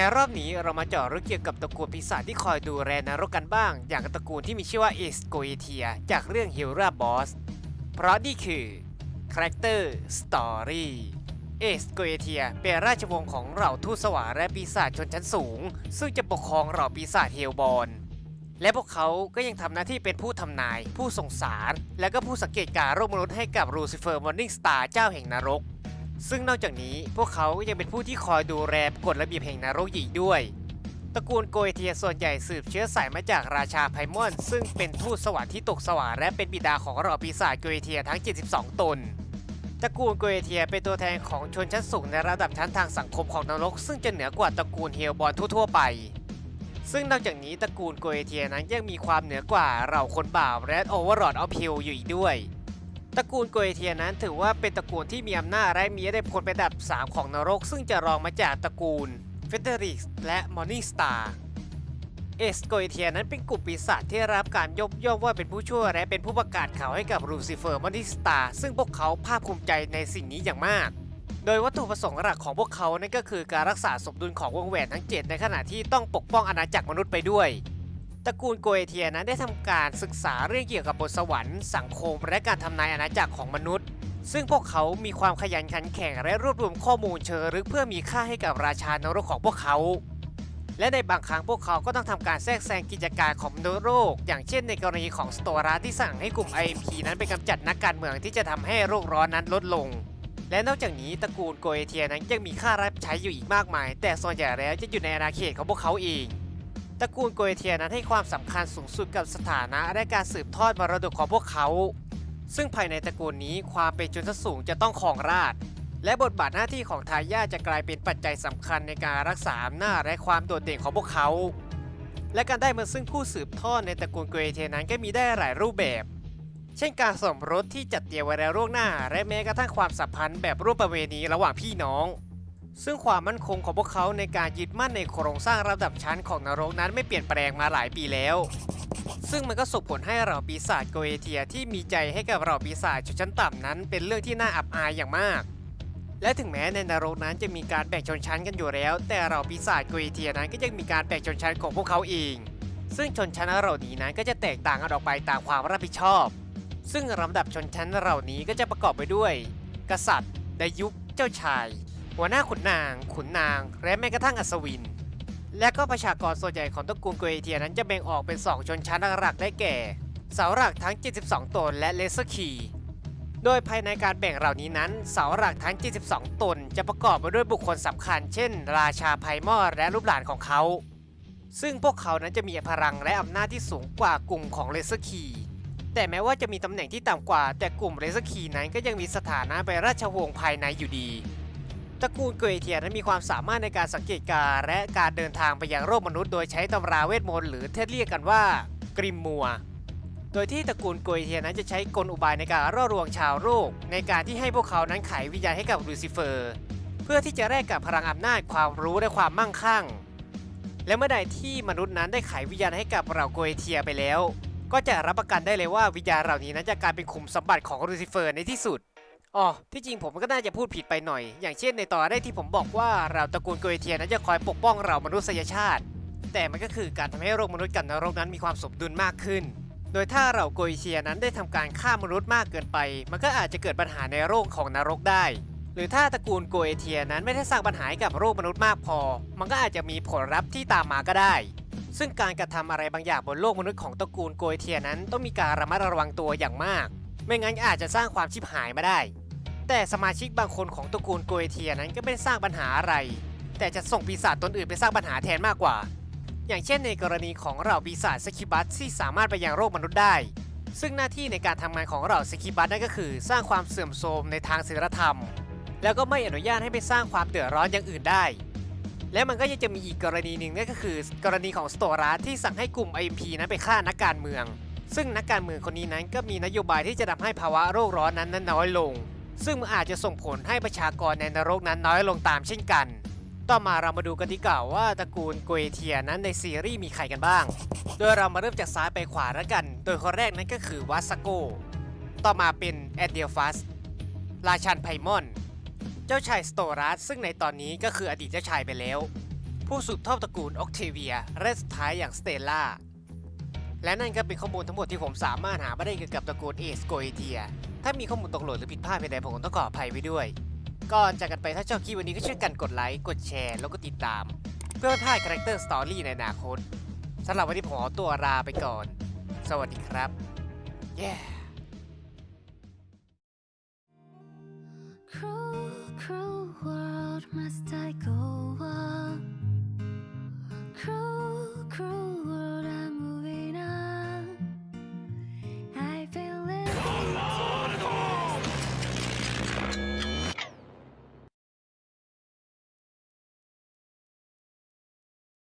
ในรอบนี้เรามาเจาะลึกเกี่ยวกับตระกูลปีศาจที่คอยดูแลนรกกันบ้าง อย่างตระกูลที่มีชื่อว่าเอสโกเอเทียจากเรื่องฮิลราบอส เพราะนี่คือคาแรคเตอร์สตอรี่เอสโกเอเทียเป็นราชวงศ์ของเหล่าทูตสวรรค์และปีศาจชนชั้นสูง ซึ่งจะปกครองเหล่าปีศาจเฮลบอลและพวกเขาก็ยังทำหน้าที่เป็นผู้ทำนาย ผู้ส่งสาร และก็ผู้สังเกตการณ์โลกมนุษย์ให้กับลูซิเฟอร์มอร์นิงสตาร์เจ้าแห่งนรก ซึ่งนอกจากนี้พวกเขายังเป็นผู้ที่คอยดูแลกฎระเบียบแห่งนรกอีกด้วย ตระกูลโกเอเทียส่วนใหญ่สืบเชื้อสายมาจากราชาไพมอน ซึ่งเป็นทูตสวรรค์ที่ตกสวรรค์และเป็นบิดาของเหล่าปีศาจโกเอเทียทั้ง 72 ตน ตระกูลโกเอเทียเป็นตัวแทนของชนชั้นสูงในระดับชั้นทางสังคมของนรก ซึ่งจะเหนือกว่าตระกูลเฮลบอลทั่วๆไปซึ่งนอกจากนี้ตระกูลโกเอเทียนั้นยังมีความเหนือกว่าเหล่าคนบาปและโอเวอร์ลอดออฟพิลอยู่อีกด้วย ตระกูลโกเอเทียนั้นถือว่าเป็นตระกูลที่มีอำนาจและมีอิทธิพลเป็นอันดับ 3 ของนรก ซึ่งจะรองมาจากตระกูลเฟเดริกและมอร์นิงสตาร์เอสโกเอเทียนั้นเป็นกลุ่มปีศาจที่รับการยกย่องว่าเป็นผู้ช่วยและเป็นผู้ประกาศข่าวให้กับลูซิเฟอร์มอนิสตา ซึ่งพวกเขาภาคภูมิใจในสิ่งนี้อย่างมาก โดยวัตถุประสงค์หลักของพวกเขานั่นก็คือการรักษาสมดุลของวงแหวนทั้ง 7 ในขณะที่ต้องปกป้องอาณาจักรมนุษย์ไปด้วย ตระกูลโกเอเทียนั้นได้ทำการศึกษาเรื่องเกี่ยวกับบนสวรรค์สังคมและการทำนายอาณาจักรของมนุษย์ ซึ่งพวกเขามีความขยันขันแข็งและรวบรวมข้อมูลเชิงลึกเพื่อมีค่าให้กับราชานรกของพวกเขา และในบางครั้งพวกเขาก็ต้องทำการแทรกแซงกิจการของมนุษย์โลกอย่างเช่นในกรณีของสโตราที่สั่งให้กลุ่ม IMP นั้นไปกำจัดนักการเมืองที่จะทำให้โลกร้อนนั้นลดลง และนอกจากนี้ตระกูลโกเอเทียนั้นยังมีค่ารับใช้อยู่อีกมากมาย แต่ส่วนใหญ่แล้วจะอยู่ในอาณาเขตของพวกเขาเอง ตระกูลโกเอเทียนั้นให้ความสำคัญสูงสุดกับสถานะและการสืบทอดมรดกของพวกเขา ซึ่งภายในตระกูลนี้ความเป็นชนชั้นสูงจะต้องครองราชและบทบาทหน้าที่ของทายาทจะกลายเป็นปัจจัยสำคัญในการรักษาอำนาจและความโดดเด่นของพวกเขา และการได้มาซึ่งผู้สืบทอดในตระกูลโกเอเทียนั้นก็มีได้หลายรูปแบบ เช่นการสมรสที่จัดเตรียมไว้แล้วล่วงหน้า และแม้กระทั่งความสัมพันธ์แบบร่วมประเวณีระหว่างพี่น้อง ซึ่งความมั่นคงของพวกเขาในการยึดมั่นในโครงสร้างระดับชั้นของนรกนั้นไม่เปลี่ยนแปลงมาหลายปีแล้ว ซึ่งมันก็ส่งผลให้เราปีศาจโกเอเทียที่มีใจให้กับเราปีศาจชนชั้นต่ำนั้น เป็นเรื่องที่น่าอับอายอย่างมาก และถึงแม้ในนรกนั้นจะมีการแบ่งชนชั้นกันอยู่แล้ว แต่เราปีศาจโกเอเทียนั้นก็ยังมีการแบ่งชนชั้นของพวกเขาเอง ซึ่งชนชั้นเหล่านี้นั้นก็จะแตกต่างกันออกไปตามความรับผิดชอบ ซึ่งลำดับชนชั้นเหล่านี้ก็จะประกอบไปด้วย กษัตริย์ดยุคเจ้าชาย หัวหน้าขุนนาง ขุนนาง และแม้กระทั่งอัศวิน และก็ประชากรส่วนใหญ่ของตระกูลโกเอเทียนั้นจะแบ่งออกเป็น 2 ชนชั้นหลักได้แก่ เสาหลักทั้ง 72 ตน และเลเซอร์คีโดยภายในการแบ่งเหล่านี้นั้น เสาหลักทั้ง 72 ตน จะประกอบไปด้วยบุคคลสำคัญ เช่น ราชาไพมอร์และลูกหลานของเขา ซึ่งพวกเขานั้นจะมีพลังและอำนาจที่สูงกว่ากลุ่มของเลเซอร์คีแต่แม้ว่าจะมีตำแหน่งที่ต่ำกว่า แต่กลุ่มเรซคีนั้นก็ยังมีสถานะเป็นราชวงศ์ภายในอยู่ดี ตระกูลเกยเทียนั้นมีความสามารถในการสังเกตการณ์และการเดินทางไปยังโลกมนุษย์โดยใช้ตำราเวทมนต์หรือที่เรียกกันว่ากริมมัว โดยที่ตระกูลโกยเทียนั้นจะใช้กลอุบายในการล่อลวงชาวโลกในการที่ให้พวกเขานั้นไขวิญญาณให้กับลูซิเฟอร์ เพื่อที่จะแลกกับพลังอำนาจความรู้และความมั่งคั่ง และเมื่อใดที่มนุษย์นั้นได้ไขวิญญาณให้กับเราโกยเทียไปแล้ว ก็จะรับประกันได้เลยว่าวิญญาณเหล่านี้นั้นจะกลายเป็นขุมสมบัติของลูซิเฟอร์ในที่สุด อ๋อ ที่จริงผมก็น่าจะพูดผิดไปหน่อย อย่างเช่นในตอนแรกที่ผมบอกว่าเราตระกูลโกเอเทียนั้นจะคอยปกป้องเรามนุษยชาติ แต่มันก็คือการทำให้โลกมนุษย์กับนรกนั้นมีความสมดุลมากขึ้น โดยถ้าเราโกเอเทียนั้นได้ทำการฆ่ามนุษย์มากเกินไป มันก็อาจจะเกิดปัญหาในโลกของนรกได้ หรือถ้าตระกูลโกเอเทียนั้นไม่ได้สร้างปัญหาให้กับโลกมนุษย์มากพอ มันก็อาจจะมีผลลัพธ์ที่ตามมาก็ได้ ซึ่งการกระทำอะไรบางอย่างบนโลกมนุษย์ของตระกูลโกเอเทียนั้นต้องมีการระมัดระวังตัวอย่างมาก ไม่งั้นอาจจะสร้างความชิบหายมาได้ แต่สมาชิกบางคนของตระกูลโกเอเทียนั้นก็ไม่ได้สร้างปัญหาอะไร แต่จะส่งปีศาจตนอื่นไปสร้างปัญหาแทนมากกว่า อย่างเช่นในกรณีของเหล่าปีศาจสกิบัสที่สามารถไปยังโลกมนุษย์ได้ ซึ่งหน้าที่ในการทำงานของเหล่าสกิบัสนั่นก็คือ สร้างความเสื่อมโทรมในทางศีลธรรม แล้วก็ไม่อนุญาตให้ไปสร้างความเดือดร้อนอย่างอื่นได้ และมันก็ยังจะมีอีกกรณีหนึ่งนั่นก็คือ กรณีของสโตรัสที่สั่งให้กลุ่ม IMP นั้นไปฆ่านักการเมือง ซึ่งนักการเมืองคนนี้นั้นก็มีนโยบายที่จะทำให้ภาวะโรคร้อนนั้นนั้นน้อยลง ซึ่งมันอาจจะส่งผลให้ประชากรในนรกนั้นน้อยลงตามเช่นกัน ต่อมาเรามาดูกันดีกว่าว่าตระกูลโกเอเทียนั้นในซีรีส์มีใครกันบ้าง โดยเรามาเริ่มจากซ้ายไปขวาแล้วกัน โดยคนแรกนั้นก็คือวัสโก ต่อมาเป็นแอดเดียฟัส ราชันไพมอน เจ้าชายสโตรัสซึ่งในตอนนี้ก็คืออดีตเจ้าชายไปแล้ว ผู้สืบทอดตระกูลออกเทเวียและสุดท้ายอย่างสเตลล่าและนั่นก็เป็นข้อมูลทั้งหมดที่ผมสามารถหามาได้เกี่ยวกับตระกูลเอสโกเอเทีย ถ้ามีข้อมูลตกหล่นหรือผิดพลาดไปใดผมก็ต้องขออภัยไว้ด้วย ก่อนจากกันไปถ้าชอบคลิปวันนี้ก็ช่วยกันกดไลค์ กดแชร์ แล้วก็ติดตาม เพื่อไม่พลาดคาแรคเตอร์สตอรี่ในอนาคตสำหรับวันนี้ผมขอตัวลาไปก่อน สวัสดีครับ yeah Cruel, cruel world, must I go?